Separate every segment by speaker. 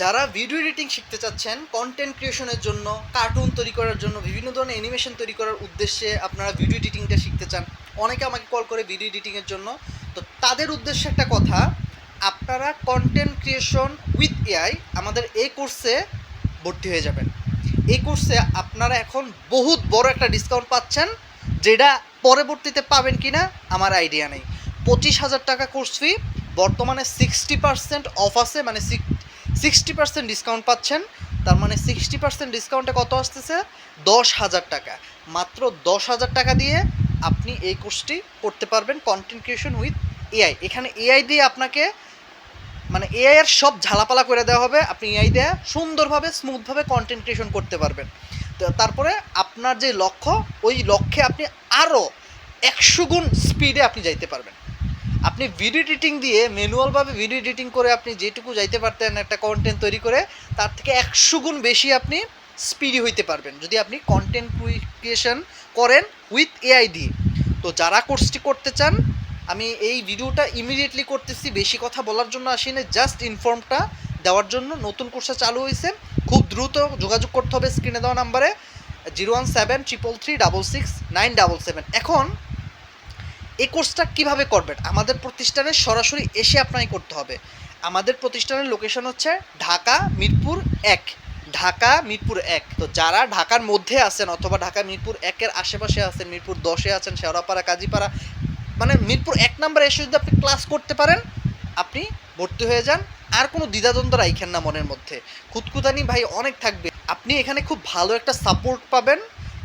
Speaker 1: যারা video editing শিখতে চাচ্ছেন কন্টেন্ট ক্রিয়েশনের জন্য কার্টুন তৈরি করার জন্য, বিভিন্ন ধরনের অ্যানিমেশন তৈরি করার উদ্দেশ্যে আপনারা ভিডিও এডিটিংটা শিখতে চান, অনেকে আমাকে কল করে ভিডিও এডিটিংয়ের জন্য। তো তাদের উদ্দেশ্যে একটা কথা, আপনারা কন্টেন্ট ক্রিয়েশন উইথ এআই আমাদের এই কোর্সে ভর্তি হয়ে যাবেন। এই কোর্সে আপনারা এখন বহুত বড় একটা ডিসকাউন্ট পাচ্ছেন, যেটা পরবর্তীতে পাবেন কিনা আমার আইডিয়া নেই। পঁচিশ হাজার টাকা কোর্স ফি বর্তমানে সিক্সটি পার্সেন্ট অফ আছে মানে সিক্সটি পার্সেন্ট ডিসকাউন্ট পাচ্ছেন, তার মানে সিক্সটি পার্সেন্ট ডিসকাউন্টে কত আসতেছে? দশ হাজার টাকা। মাত্র দশ হাজার টাকা দিয়ে আপনি এই কোর্সটি করতে পারবেন কন্টেন্ট ক্রিয়েশন উইথ এআই এখানে এআই দিয়ে আপনাকে মানে এআই এর সব ঝালাপালা করে দেওয়া হবে। আপনি এআই দিয়ে সুন্দরভাবে স্মুথভাবে কন্টেন্ট ক্রিয়েশন করতে পারবেন। তারপরে আপনার যে লক্ষ্য, ওই লক্ষ্যে আপনি আরও একশো গুণ স্পিডে আপনি যাইতে পারবেন। আপনি ভিডিও এডিটিং দিয়ে ম্যানুয়ালভাবে ভিডিও এডিটিং করে আপনি যেটুকু যাইতে পারতেন একটা কন্টেন্ট তৈরি করে, তার থেকে একশো গুণ বেশি আপনি স্পিডি হইতে পারবেন। যদি আপনি কন্টেন্ট ক্রিয়েশন করেন উইথ এআই দিয়ে। তো যারা কোর্সটি করতে চান, আমি এই ভিডিওটা ইমিডিয়েটলি করতেছি, বেশি কথা বলার জন্য আসিনি জাস্ট ইনফর্মটা দেওয়ার জন্য নতুন কোর্সটা চালু হয়েছে খুব দ্রুত যোগাযোগ করতে হবে স্ক্রিনে দেওয়া নাম্বারে zero one seven triple three double six nine double seven এখন এই কোর্সটা কীভাবে করবেন? আমাদের প্রতিষ্ঠানে সরাসরি এসে আপনাকে করতে হবে। আমাদের প্রতিষ্ঠানের লোকেশন হচ্ছে ঢাকা মিরপুর এক। ঢাকা মিরপুর এক। তো যারা ঢাকার মধ্যে আছেন অথবা ঢাকা মিরপুর একের আশেপাশে আছেন, মিরপুর দশে আছেন, শেওড়াপাড়া, কাজীপাড়া মানে মিরপুর এক নম্বরে এসে যদি আপনি ক্লাস করতে পারেন, আপনি ভর্তি হয়ে যান। আর কোনো দ্বিধাদ্বন্দ্ব রাইখেন না মনের মধ্যে। খুদকুদানি ভাই অনেক থাকবে। আপনি এখানে খুব ভালো একটা সাপোর্ট পাবেন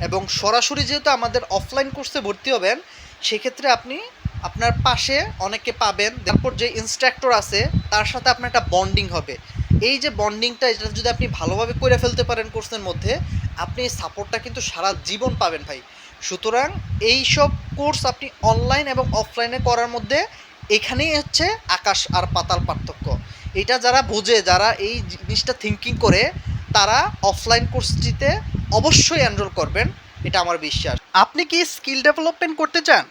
Speaker 1: এবং সরাসরি যেহেতু আমাদের অফলাইন কোর্সে ভর্তি হবেন সেক্ষেত্রে আপনি আপনার পাশে অনেকে পাবেন। তারপর যে ইনস্ট্রাক্টর আছে, তার সাথে আপনার একটা বন্ডিং হবে। এই যে বন্ডিংটা এটা যদি আপনি ভালোভাবে করে ফেলতে পারেন কোর্সের মধ্যে, আপনি এই সাপোর্টটা কিন্তু সারা জীবন পাবেন ভাই। সুতরাং এই সব কোর্স আপনি অনলাইন এবং অফলাইনে করার মধ্যে, এখানেই হচ্ছে আকাশ আর পাতাল পার্থক্য। এটা যারা বোঝে, যারা এই জিনিসটা থিঙ্কিং করে, তারা অফলাইন কোর্সটিতে অবশ্যই এনরোল করবেন। এটা আমার বিশ্বাস। আপনি কি স্কিল ডেভেলপমেন্ট করতে চান?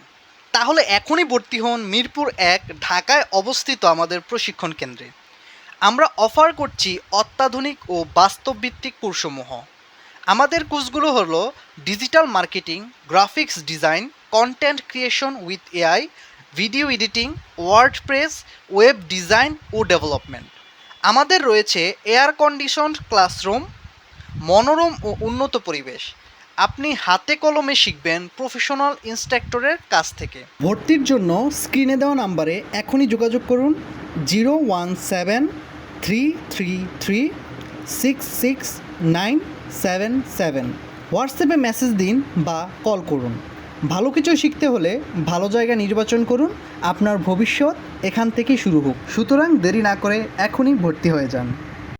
Speaker 1: তাহলে এখনই ভর্তি হন মিরপুর এক, ঢাকায় অবস্থিত আমাদের প্রশিক্ষণ কেন্দ্রে। আমরা অফার করছি অত্যাধুনিক ও বাস্তবভিত্তিক কোর্সসমূহ আমাদের কোর্সগুলো হলো digital marketing, graphics design, content creation with AI, video editing WordPress web design O development. আমাদের রয়েছে এয়ার কন্ডিশন ক্লাসরুম, মনোরম ও উন্নত পরিবেশ। আপনি হাতে কলমে শিখবেন প্রফেশনাল ইনস্ট্রাক্টরের কাছ থেকে। ভর্তির জন্য স্ক্রিনে দেওয়া নাম্বারে এখনই যোগাযোগ করুন zero one seven three three three six six nine seven seven. হোয়াটসঅ্যাপে মেসেজ দিন বা কল করুন। ভালো কিছু শিখতে হলে ভালো জায়গা নির্বাচন করুন। আপনার ভবিষ্যৎ এখান থেকেই শুরু হোক। সুতরাং দেরি না করে এখনই ভর্তি হয়ে যান।